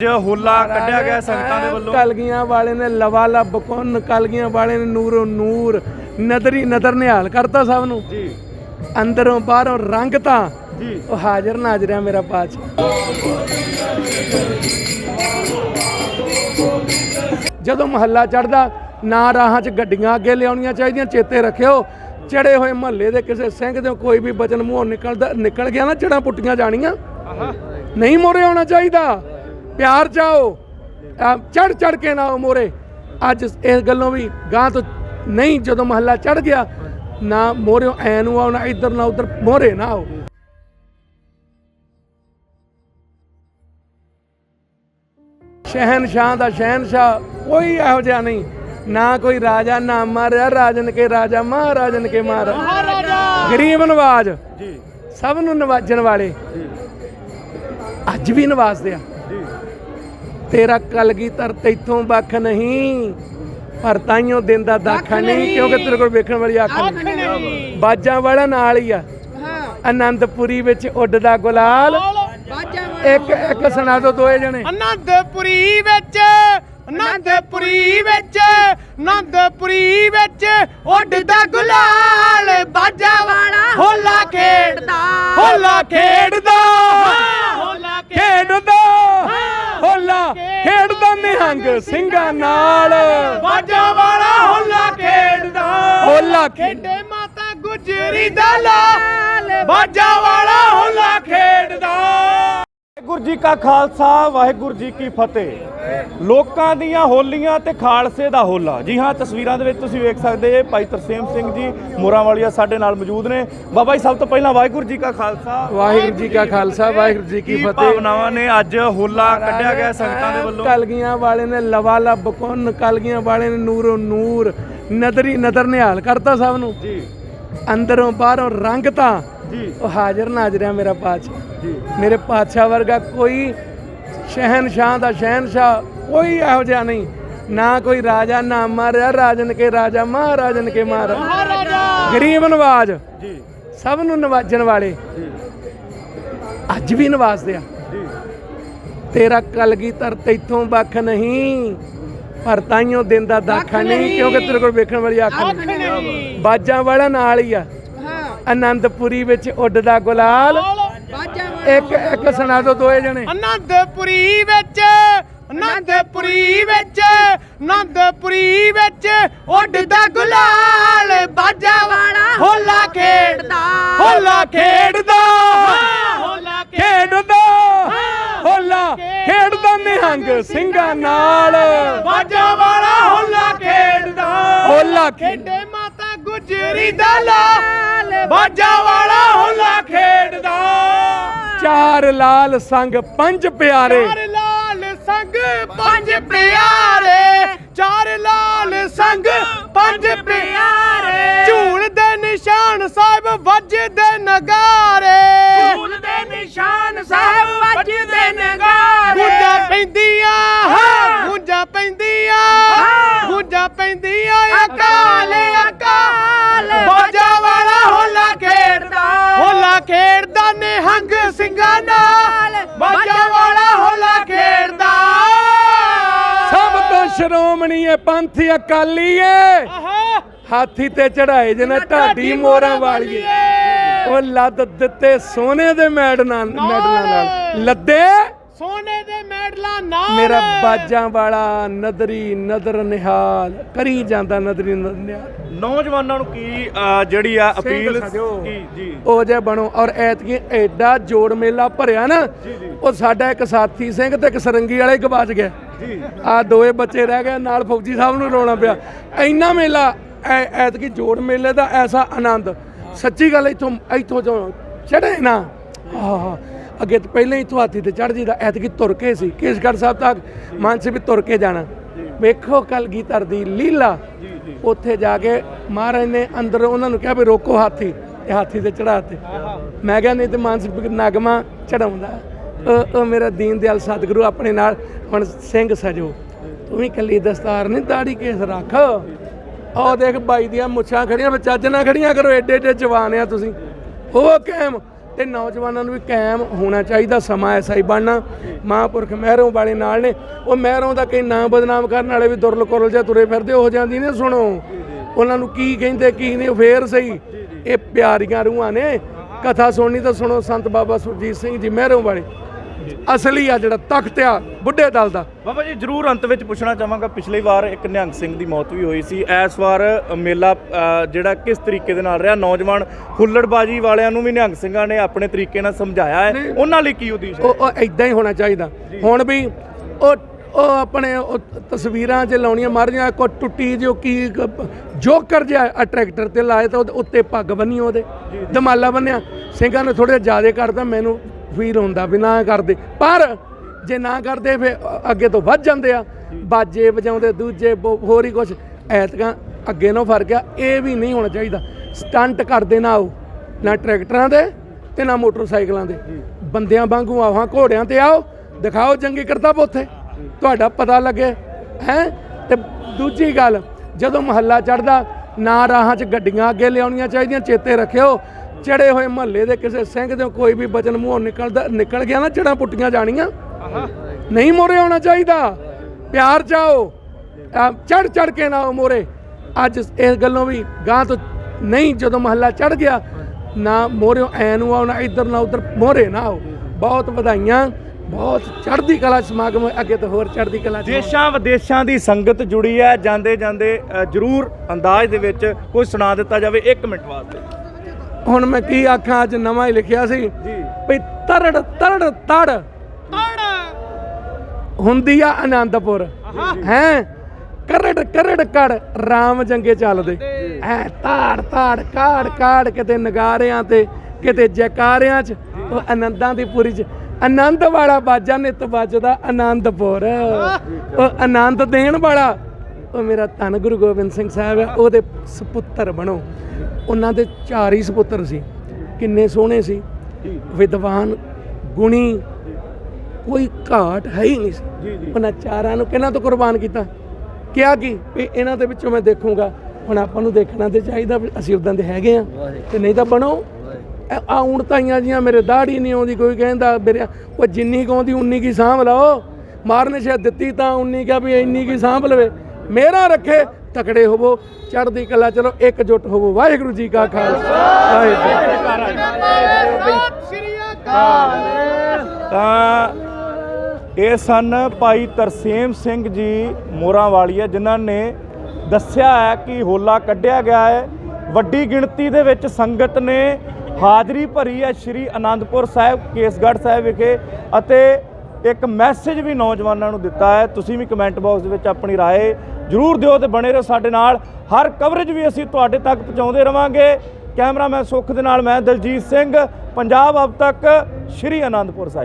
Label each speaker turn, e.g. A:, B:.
A: ਅੱਜ ਹੋਲਾ ਕੱਢਿਆ ਗਿਆ ਸੰਗਤਾਂ ਦੇ ਵੱਲੋਂ।
B: ਕਲਗੀਆਂ ਵਾਲੇ ਨੇ ਲਵਾਲਾ ਬਕੁੰਨ ਕਲਗੀਆਂ ਵਾਲੇ ਨੇ ਨੂਰੋ ਨੂਰ। ਨਦਰੀ ਨਦਰ ਨਿਹਾਲ ਕਰਤਾ ਸਭ ਨੂੰ।
A: ਜੀ।
B: ਅੰਦਰੋਂ ਬਾਹਰੋਂ ਰੰਗ ਤਾਂ।
A: ਜੀ।
B: ਉਹ ਹਾਜ਼ਰ ਨਾਜ਼ਰ ਆ ਮੇਰਾ ਪਾਚ ਜਦੋਂ ਮਹੱਲਾ ਚੜਦਾ ਨਾ ਰਾਹਾਂ 'ਚ ਗੱਡੀਆਂ ਅੱਗੇ ਲਿਆਉਣੀਆਂ ਚਾਹੀਦੀਆਂ ਚੇਤੇ ਰੱਖਿਓ। ਚੜੇ ਹੋਏ ਮਹੱਲੇ ਦੇ ਕਿਸੇ ਸਿੰਘ ਦੇ ਕੋਈ ਵੀ ਬਚਨ ਮੂੰਹੋਂ ਨਿਕਲਦਾ ਨਿਕਲ ਗਿਆ ਨਾ ਚੜਾਂ ਪੁੱਟੀਆਂ ਜਾਣੀਆਂ। ਨਹੀਂ ਮੋਰੇ ਆਉਣਾ ਚਾਹੀਦਾ। ਪਿਆਰ ਚਾਓ ਚੜ ਚੜ ਕੇ ਨਾ ਮੋਰੇ। ਅੱਜ ਇਸ ਗੱਲੋਂ ਵੀ ਗਾਂ ਤੋਂ ਨਹੀਂ ਜਦੋਂ ਮਹੱਲਾ ਚੜ ਗਿਆ ਨਾ ਮੋਰਿਓ ਐ ਨੂੰ ਆਉਣਾ ਇੱਧਰ ਨਾ ਉੱਧਰ ਮੋਰੇ ਨਾ ਆਓ। ਸ਼ਹਿਨशाह ਦਾ ਸ਼ਹਿਨशाह ਕੋਈ ਇਹੋ ਜਿਹਾ ਨਹੀਂ। ਨਾ ਕੋਈ ਰਾਜਾ ਨਾ ਮਾਰਿਆ ਰਾਜਨ ਕੇ ਰਾਜਾ ਮਹਾਰਾਜਨ ਕੇ ਮਹਾਰਾਜਾ। ਗਰੀਬ ਨਵਾਜ।
A: ਜੀ।
B: ਸਭ ਨੂੰ ਨਵਾਜਣ ਵਾਲੇ ਅੱਜ ਵੀ ਨਵਾਜ਼ਦੇ ਆ। ਤੇਰਾ ਕਲਗੀਧਰ ਤੈਥੋਂ ਵੱਖ ਨਹੀਂ। ਪਰ ਤਾਈਓ ਦਿਨ ਦਾ ਦਾਖਾ ਨਹੀਂ ਕਿਉਂਕਿ ਤੇਰੇ ਕੋਲ ਵੇਖਣ ਵਾਲੀ ਅੱਖ ਨਹੀਂ। ਬਾਜਾਂ ਵਾਲਾ ਨਾਲ ਹੀ ਆ। ਆਨੰਦਪੁਰੀ ਵਿੱਚ ਉੱਡਦਾ ਗੁਲਾਲ। ਇੱਕ ਇੱਕ ਸੁਣਾ ਦੋ ਦੋਏ ਜਣੇ।
C: ਅਨੰਦਪੁਰੀ ਵਿੱਚ ਅਨੰਦਪੁਰੀ ਵਿੱਚ ਅਨੰਦਪੁਰੀ ਵਿੱਚ ਉੱਡਦਾ ਗੁਲਾਲ ਬਾਜਾ ਵਾਲਾ ਹੋਲਾ ਖੇਡਦਾ
B: ਹੋਲਾ ਖੇਡਦਾ
C: ਹੋਲਾ
B: ਖੇਡਦਾ ਹੋਲਾ ਖੇਡਦਾ ਸਿੰਘਾਂ ਨਾਲ।
C: ਬਾਜਾ ਵਾਲਾ ਹੋਲਾ ਖੇਡਦਾ।
B: ਹੋਲਾ ਖੇਡੇ
C: ਮਾਤਾ ਗੁਜਰੀ ਦਾ ਲਾਲ। ਬਾਜਾ ਵਾਲਾ ਹੋਲਾ ਖੇਡਦਾ।
A: ਵਾਹਿਗੁਰੂ ਜੀ ਕਾ ਖਾਲਸਾ ਵਾਹਿਗੁਰੂ ਜੀ ਕੀ ਫਤਿਹ। ਲੋਕਾਂ ਦੀਆਂ ਹੋਲੀਆਂ ਤੇ ਖਾਲਸੇ ਦਾ ਹੋਲਾ। ਜੀ ਹਾਂ ਤਸਵੀਰਾਂ ਦੇ ਵਿੱਚ ਤੁਸੀਂ ਵੇਖ ਸਕਦੇ ਜੇ ਭਾਈ ਤਰਸੇਮ ਸਿੰਘ ਜੀ ਮੋਰਾਂ ਵਾਲੀਆ ਸਾਡੇ ਨਾਲ ਮੌਜੂਦ ਨੇ। ਬਾਬਾ ਜੀ ਸਭ ਤੋਂ ਪਹਿਲਾਂ ਵਾਹਿਗੁਰੂ ਜੀ ਕਾ ਖਾਲਸਾ।
B: ਵਾਹਿਗੁਰੂ ਜੀ ਕਾ ਖਾਲਸਾ ਵਾਹਿਗੁਰੂ ਜੀ ਕੀ ਫਤਿਹ।
A: ਭਾਵਨਾਵਾਂ ਨੇ ਅੱਜ ਹੋਲਾ ਕੱਢਿਆ ਗਿਆ ਸੰਗਤਾਂ ਦੇ ਵੱਲੋਂ।
B: ਕਲਗੀਆਂ ਵਾਲੇ ਨੇ ਲਵਾਲਾ ਬਕੁੰਨ ਕਲਗੀਆਂ ਵਾਲੇ ਨੇ ਨੂਰੋ ਨੂਰ। ਨਦਰੀ ਨਦਰ ਨਿਹਾਲ ਕਰਤਾ ਸਭ ਨੂੰ।
A: ਜੀ।
B: ਅੰਦਰੋਂ ਬਾਹਰੋਂ ਰੰਗ ਤਾਂ
A: ਜੀ।
B: ਉਹ ਹਾਜ਼ਰ ਨਾ ਹੈ ਮੇਰਾ ਪਾਤਸ਼ਾਹ।
A: ਜੀ।
B: ਮੇਰੇ ਪਾਤਸ਼ਾਹ ਵਰਗਾ ਕੋਈ ਸ਼ਹਿਨशाह ਦਾ ਸ਼ਹਿਨਸ਼ਾਹ ਕੋਈ ਇਹੋ ਜਿਹਾ ਨਹੀਂ। ਨਾ ਕੋਈ ਰਾਜਾ ਨਾ ਮਹਾਰਾਜਾ ਰਾਜਨ ਕੇ ਰਾਜਾ ਮਹਾਰਾਜਨ ਕੇ ਮਹਾਰਾਜਾ। ਗਰੀਬ ਨਵਾਜ।
A: ਜੀ।
B: ਸਭ ਨੂੰ ਨਵਾਜਣ ਵਾਲੇ। ਅੱਜ ਵੀ ਨਵਾਜਦੇ ਆ। ਤੇਰਾ ਕਲਗੀਧਰ ਤੇਥੋਂ ਵੱਖ ਨਹੀਂ ਪਰ ਤਾਈਓ ਦਿਨ ਦਾ ਦਾਖਾ ਨਹੀਂ ਕਿਉਂਕਿ ਤੇਰੇ ਕੋਲ ਵੇਖਣ ਵਾਲੀ ਅੱਖ ਨਹੀਂ। ਬਾਜਾਂ ਵਾਲਾ ਨਾਲ ਹੀ ਆ। ਆਨੰਦਪੁਰੀ ਵਿੱਚ ਉੱਡਦਾ ਗੁਲਾਲ। ਇੱਕ ਇੱਕ ਸੁਣਾ ਦੋ ਦੋਏ ਜਣੇ।
C: ਅਨੰਦਪੁਰੀ ਵਿੱਚ ਅਨੰਦਪੁਰੀ ਵਿੱਚ ਅਨੰਦਪੁਰੀ ਵਿੱਚ ਉੱਡਦਾ ਗੁਲਾਲ। ਬਾਜਾ ਵਾਲਾ ਹੋਲਾ ਖੇਡਦਾ।
B: ਹੋਲਾ ਖੇਡਦਾ।
C: ਹੋਲਾ
B: ਖੇਡਦਾ। ਹੋਲਾ ਖੇਡਦਾ। ਨਿਹੰਗ ਸਿੰਘਾਂ ਨਾਲ।
C: ਬਾਜਾ ਵਾਲਾ ਹੋਲਾ ਖੇਡਦਾ।
B: ਹੋਲਾ ਖੇਡ
C: ਮਾਤਾ ਗੁਜਰੀ ਦਾ ਲਾਲ ਬਾਜਾ ਵਾਲਾ ਹੋਲਾ ਖੇਡਦਾ।
B: ਚਾਰ ਲਾਲ ਸੰਗ ਪੰਜ ਪਿਆਰੇ।
C: ਚਾਰ ਲਾਲ ਸੰਗ ਪੰਜ ਪਿਆਰੇ। ਚਾਰ ਲਾਲ ਸੰਗ ਪੰਜ
B: ਏ ਪੰਥ ਅਕਾਲੀ ਏ
C: ਆਹਾ।
B: ਹਾਥੀ ਤੇ ਚੜਾਏ ਜਨਾ ਢਾਡੀ ਮੋਰਾਂ ਵਾਲੀਏ। ਉਹ ਲੱਦ ਦਿੱਤੇ ਸੋਨੇ ਦੇ ਮੈਡਲਾਂ ਮੈਡਲਾਂ ਨਾਲ। ਲੱਦੇ
C: ਸੋਨੇ ਦੇ ਮੈਡਲਾਂ ਨਾਲ।
B: ਮੇਰਾ ਬਾਜਾਂ ਵਾਲਾ ਨਦਰੀ ਨਦਰ ਨਿਹਾਲ ਕਰੀ ਜਾਂਦਾ ਨਦਰੀ ਨਦਰ ਨਿਹਾਲ।
A: ਨੌਜਵਾਨਾਂ ਨੂੰ ਕੀ ਅਹ, ਜਿਹੜੀ ਆ ਅਪੀਲ
B: ਸਜੋ।
A: ਕੀ? ਜੀ।
B: ਉਹ ਜੇ ਬਣੋ ਔਰ ਐਤਕੀ ਐਡਾ ਜੋੜ ਮੇਲਾ ਭਰਿਆ ਨਾ ਉਹ ਸਾਡਾ ਇੱਕ ਸਾਥੀ ਸਿੰਘ ਤੇ ਇੱਕ ਸਰੰਗੀ ਵਾਲੇ ਗਵਾਚ ਗਿਆ।
A: ਜੀ।
B: ਆ ਦੋਏ ਬੱਚੇ ਰਹਿ ਗਏ ਨਾਲ ਫੌਜੀ ਸਾਹਿਬ ਨੂੰ ਰੋਣਾ ਪਿਆ। ਇੰਨਾ ਮੇਲਾ ਐ- ਐਤਕੀ ਜੋੜ ਮੇਲੇ ਦਾ ਐਸਾ ਆਨੰਦ। ਸੱਚੀ ਗੱਲ ਇਥੋਂ ਇਥੋਂ ਜੋ ਚੜੇ ਨਾ ਆਹ ਅੱਗੇ ਤਾਂ ਪਹਿਲਾਂ ਹੀ ਇੱਥੋਂ ਹਾਥੀ ਤੇ ਚੜ ਜੀਦਾ ਐਤਕੀ ਤੁਰ ਕੇ ਸੀ। ਕੇਸਗੜ੍ਹ ਸਾਹਿਬ ਤੱਕ ਮਨ ਸੀ ਵੀ ਤੁਰ ਕੇ ਜਾਣਾ। ਵੇਖੋ ਕਲਗੀਧਰ ਦੀ ਲੀਲਾ। ਉੱਥੇ ਜਾ ਕੇ ਮਹਾਰਾਜ ਨੇ ਅੰਦਰ ਉਹਨਾਂ ਨੂੰ ਕਿਹਾ ਵੀ ਰੋਕੋ ਹਾਥੀ ਇਹ ਹਾਥੀ ਤੇ ਚੜਾਤੇ ਮੈਂ ਕਿਹਾ ਨਹੀਂ ਤੇ ਮਾਨਸ ਨਗਮਾ ਚੜਾਉਂਦਾ ਉਹ ਮੇਰਾ ਦੀਨ ਦਿਆਲ ਸਤਿਗੁਰੂ ਆਪਣੇ ਨਾਲ ਹੁਣ ਸਿੰਘ ਸਜੋ। ਤੂੰ ਵੀ ਕੱਲੀ ਦਸਤਾਰ ਨਹੀਂ ਦਾੜੀ ਕੇਸ ਰੱਖ। ਉਹ ਦੇਖ ਬਾਈ ਦੀਆਂ ਮੁੱਛਾਂ ਖੜੀਆਂ ਵਿੱਚ ਚੱਜ ਨਾਲ ਖੜੀਆਂ ਕਰੋ ਏਡੇ ਏਡੇ ਜਵਾਨ ਆ ਤੁਸੀਂ। ਉਹ ਕਾਇਮ ਤੇ ਨੌਜਵਾਨਾਂ ਨੂੰ ਵੀ ਕਾਇਮ ਹੋਣਾ ਚਾਹੀਦਾ, ਸਮਾਂ ਐਸਾ ਹੀ ਬਣਨਾ। ਮਹਾਂਪੁਰਖ ਮਹਿਰੋਂ ਵਾਲੇ ਨਾਲ ਨੇ। ਉਹ ਮਹਿਰੋਂ ਦਾ ਕਈ ਨਾਮ ਬਦਨਾਮ ਕਰਨ ਵਾਲੇ ਵੀ ਦੁਰਲ ਕੁਰਲ ਜਿਹਾ ਤੁਰੇ ਫਿਰਦੇ ਹੋ ਜਾਂਦੀ ਨੇ, ਸੁਣੋ। ਉਹਨਾਂ ਨੂੰ ਕੀ ਕਹਿੰਦੇ, ਕੀ ਨਹੀਂ ਫੇਰ ਸਹੀ। ਇਹ ਪਿਆਰੀਆਂ ਰੂਹਾਂ ਨੇ। ਕਥਾ ਸੁਣਨੀ ਤਾਂ ਸੁਣੋ, ਸੰਤ ਬਾਬਾ ਸੁਰਜੀਤ ਸਿੰਘ ਜੀ ਮਹਿਰੋਂ ਵਾਲੇ। ਅਸਲੀ ਆ ਜਿਹੜਾ ਤਖਤ ਆ ਬੁੱਢੇ ਦਲ ਦਾ।
A: ਬਾਬਾ ਜੀ ਜਰੂਰ ਅੰਤ ਵਿੱਚ ਪੁੱਛਣਾ ਚਾਹਾਂਗਾ ਪਿਛਲੀ ਵਾਰ ਇੱਕ ਨਿਹੰਗ ਸਿੰਘ ਦੀ ਮੌਤ ਵੀ ਹੋਈ ਸੀ। ਇਸ ਵਾਰ ਮੇਲਾ ਜਿਹੜਾ ਕਿਸ ਤਰੀਕੇ ਦੇ ਨਾਲ ਰਿਹਾ? ਨੌਜਵਾਨ ਹੁੱਲੜਬਾਜੀ ਵਾਲਿਆਂ ਨੂੰ ਵੀ ਨਿਹੰਗ ਸਿੰਘਾਂ ਨੇ ਆਪਣੇ ਤਰੀਕੇ ਨਾਲ ਸਮਝਾਇਆ ਹੈ। ਉਹਨਾਂ ਲਈ ਕੀ ਉਦੇਸ਼ ਹੈ?
B: ਉਹ ਇਦਾਂ ਹੀ ਹੋਣਾ ਚਾਹੀਦਾ। ਹੁਣ ਵੀ ਉਹ ਉਹ ਆਪਣੇ ਤਸਵੀਰਾਂ 'ਚ ਲਾਉਣੀਆਂ ਮਾਰੀਆਂ ਕੋ ਟੁੱਟੀ ਜੋ ਕੀ ਜੋਕਰ ਜਿਹਾ ਟਰੈਕਟਰ ਤੇ ਲਾਏ ਤਾਂ ਉੱਤੇ ਪੱਗ ਬੰਨੀ ਉਹਦੇ। ਦਮਾਲਾ ਬੰਨਿਆ। ਸਿੰਘਾਂ ਨੇ ਥੋੜੇ ਜ਼ਿਆਦਾ ਕਰਦਾ ਮੈਨੂੰ ਫੀਲ ਹੁੰਦਾ ਵੀ ਨਾ ਕਰਦੇ। ਪਰ ਜੇ ਨਾ ਕਰਦੇ ਫਿਰ ਅੱਗੇ ਤੋਂ ਵੱਧ ਜਾਂਦੇ ਆ। ਬਾਜੇ ਵਜਾਉਂਦੇ, ਦੂਜੇ ਬੋ- ਹੋਰ ਹੀ ਕੁਝ ਐਤਕਾਂ ਅੱਗੇ ਨੂੰ ਫ਼ਰਕ ਆ, ਇਹ ਵੀ ਨਹੀਂ ਹੋਣਾ ਚਾਹੀਦਾ। ਸਟੰਟ ਕਰਦੇ ਨਾ ਆਓ ਨਾ ਟਰੈਕਟਰਾਂ ਦੇ ਤੇ ਨਾ ਮੋਟਰਸਾਈਕਲਾਂ ਦੇ। ਬੰਦਿਆਂ ਵਾਂਗੂ ਆਵਾਂ ਘੋੜਿਆਂ ਤੇ ਆਓ, ਦਿਖਾਓ ਜੰਗੀ ਕਰਤੱਵ ਉੱਥੇ। ਤੁਹਾਡਾ ਪਤਾ ਲੱਗੇ, ਹੈ? ਤੇ ਦੂਜੀ ਗੱਲ, ਜਦੋਂ ਮਹੱਲਾ ਚੜਦਾ ਨਾ ਰਾਹਾਂ 'ਚ ਗੱਡੀਆਂ ਅੱਗੇ ਲਿਆਉਣੀਆਂ ਚਾਹੀਦੀਆਂ, ਚੇਤੇ ਰੱਖਿਓ। ਚੜੇ ਹੋਏ ਮਹੱਲੇ ਦੇ ਕਿਸੇ ਸਿੰਘ ਦੇ ਕੋਈ ਵੀ ਬਚਨ ਮੂੰਹੋਂ ਨਿਕਲਦਾ ਨਿਕਲ ਗਿਆ ਨਾ ਜੜਾਂ ਪੁੱਟੀਆਂ ਜਾਣੀਆਂ। ਨਹੀਂ ਮੋਰੇ ਆਉਣਾ ਚਾਹੀਦਾ। ਪਿਆਰ ਚਾਓ। ਚੜ ਚੜ ਕੇ ਨਾ ਮੋਰੇ। ਅੱਜ ਇਸ ਗੱਲੋਂ ਵੀ ਗਾਂ ਤੋਂ ਨਹੀਂ ਜਦੋਂ ਮਹੱਲਾ ਚੜ ਗਿਆ ਨਾ ਮੋਰਿਓ ਐ ਨੂੰ ਆਉਣਾ ਇੱਧਰ ਨਾ ਉੱਧਰ ਮੋਰੇ ਨਾ ਆਓ। ਬਹੁਤ ਵਧਾਈਆਂ। ਬਹੁਤ ਚੜ੍ਹਦੀ ਕਲਾ ਸਮਾਗਮ। ਅੱਗੇ ਤੋਂ ਹੋਰ ਚੜ੍ਹਦੀ ਕਲਾ
A: ਦੇਸ਼ਾਂ ਵਿਦੇਸ਼ਾਂ ਦੀ ਸੰਗਤ ਜੁੜੀ ਹੈ। ਜਾਂਦੇ ਜਾਂਦੇ ਜਰੂਰ ਅੰਦਾਜ਼ ਦੇ ਵਿੱਚ ਕੋਈ ਸੁਣਾ ਦਿੱਤਾ ਜਾਵੇ। 1 ਮਿੰਟ ਵਾਸਤੇ।
B: ਹੁਣ ਮੈਂ ਕੀ ਆਖਾਂ ਅੱਜ ਨਵਾਂ ਹੀ ਲਿਖਿਆ ਸੀ।
A: ਜੀ।
B: ਵੀ ਤਰੜ ਤਰੜ ਤੜ। ਹੁੰਦੀ ਆ ਆਨੰਦਪੁਰ ਹੈ? ਕਰੜ ਕਰੜ ਕੜ ਰਾਮ ਜੰਗੇ ਚੱਲਦੇ। ਐ ਤਾੜ ਤਾੜ ਕਾੜ ਕਾੜ ਕਿਤੇ ਨਗਾਰਿਆਂ ਤੇ ਕਿਤੇ ਜੈਕਾਰਿਆਂ 'ਚ ਉਹ ਆਨੰਦਾਂ ਦੀ ਪੂਰੀ 'ਚ। ਆਨੰਦ ਵਾਲਾ ਬਾਜਾ ਨਿਤ ਵੱਜਦਾ ਆਨੰਦਪੁਰ ਉਹ ਆਨੰਦ ਦੇਣ ਵਾਲਾ ਉਹ ਮੇਰਾ ਧੰਨ ਗੁਰੂ ਗੋਬਿੰਦ ਸਿੰਘ ਸਾਹਿਬ ਹੈ ਉਹਦੇ ਸੁਪੁੱਤਰ ਬਣੋ। ਉਹਨਾਂ ਦੇ ਚਾਰ ਹੀ ਸੁਪੁੱਤਰ ਸੀ। ਕਿੰਨੇ ਸੋਹਣੇ ਸੀ। ਵਿਦਵਾਨ ਗੁਣੀ ਕੋਈ ਘਾਟ ਹੈ ਹੀ ਨਹੀਂ ਸੀ। ਉਹਨਾਂ ਚਾਰਾਂ ਨੂੰ ਕਿਹਨਾਂ ਤੋਂ ਕੁਰਬਾਨ ਕੀਤਾ? ਕਿਹਾ ਕੀ? ਵੀ ਇਹਨਾਂ ਦੇ ਵਿੱਚੋਂ ਮੈਂ ਦੇਖੂੰਗਾ। ਹੁਣ ਆਪਾਂ ਨੂੰ ਦੇਖਣਾ ਤੇ ਚਾਹੀਦਾ ਵੀ ਅਸੀਂ ਉਦਾਂ ਦੇ ਹੈਗੇ ਆ ਤੇ ਨਹੀਂ ਤਾਂ ਬਣੋ। ਆ ਹੁਣ ਤਾਈਆਂ ਜੀਆਂ ਮੇਰੇ ਦਾੜੀ ਨਹੀਂ ਆਉਂਦੀ ਕੋਈ ਕਹਿੰਦਾ ਮੇਰੇ ਉਹ ਜਿੰਨੀ ਕੁ ਆਉਂਦੀ ਉਨੀ ਕੀ ਸਾਂਭ ਲਓ। ਮਾਰਨ ਸ਼ਾਇਦ ਦਿੱਤੀ ਤਾਂ ਉਨੀ ਕਾ ਵੀ ਇੰਨੀ ਕੀ ਸਾਂਭ ਲਵੇ। ਮੇਰਾ ਰੱਖੇ ਤਕੜੇ ਹੋਵੋ ਚੜ੍ਹਦੀ ਕਲਾ ਚਲੋ ਇਕਜੁੱਟ ਹੋਵੋ ਵਾਹਿਗੁਰੂ ਜੀ ਕਾ ਖਾਲਸਾ ਵਾਹਿਗੁਰੂ
A: ਤਾਂ ਇਹ ਸਨ ਭਾਈ ਤਰਸੇਮ ਸਿੰਘ ਜੀ ਮੋਰਾਂ ਵਾਲੀਆ ਜਿਨ੍ਹਾਂ ਨੇ ਦੱਸਿਆ ਹੈ ਕਿ ਹੋਲਾ ਕੱਢਿਆ ਗਿਆ ਹੈ ਵੱਡੀ ਗਿਣਤੀ ਦੇ ਵਿੱਚ ਸੰਗਤ ਨੇ ਹਾਜ਼ਰੀ ਭਰੀ ਹੈ ਸ਼੍ਰੀ ਅਨੰਦਪੁਰ ਸਾਹਿਬ ਕੇਸਗੜ੍ਹ ਸਾਹਿਬ ਵਿਖੇ ਅਤੇ ਇੱਕ ਮੈਸੇਜ ਵੀ ਨੌਜਵਾਨਾਂ ਨੂੰ ਦਿੱਤਾ ਹੈ ਤੁਸੀਂ ਵੀ ਕਮੈਂਟ ਬਾਕਸ ਦੇ ਵਿੱਚ ਆਪਣੀ رائے ਜਰੂਰ ਦਿਓ ਤੇ ਬਣੇ ਰਹੋ ਸਾਡੇ ਨਾਲ। ਹਰ ਕਵਰੇਜ ਵੀ ਅਸੀਂ ਤੁਹਾਡੇ ਤੱਕ ਪਹੁੰਚਾਉਂਦੇ ਰਵਾਂਗੇ। ਕੈਮਰਾਮੈਨ ਸੁੱਖ ਦੇ ਨਾਲ ਮੈਂ ਦਲਜੀਤ ਸਿੰਘ। ਪੰਜਾਬ ਅਬ ਤੱਕ, ਸ਼੍ਰੀ ਅਨੰਦਪੁਰ ਸਾਹਿਬ।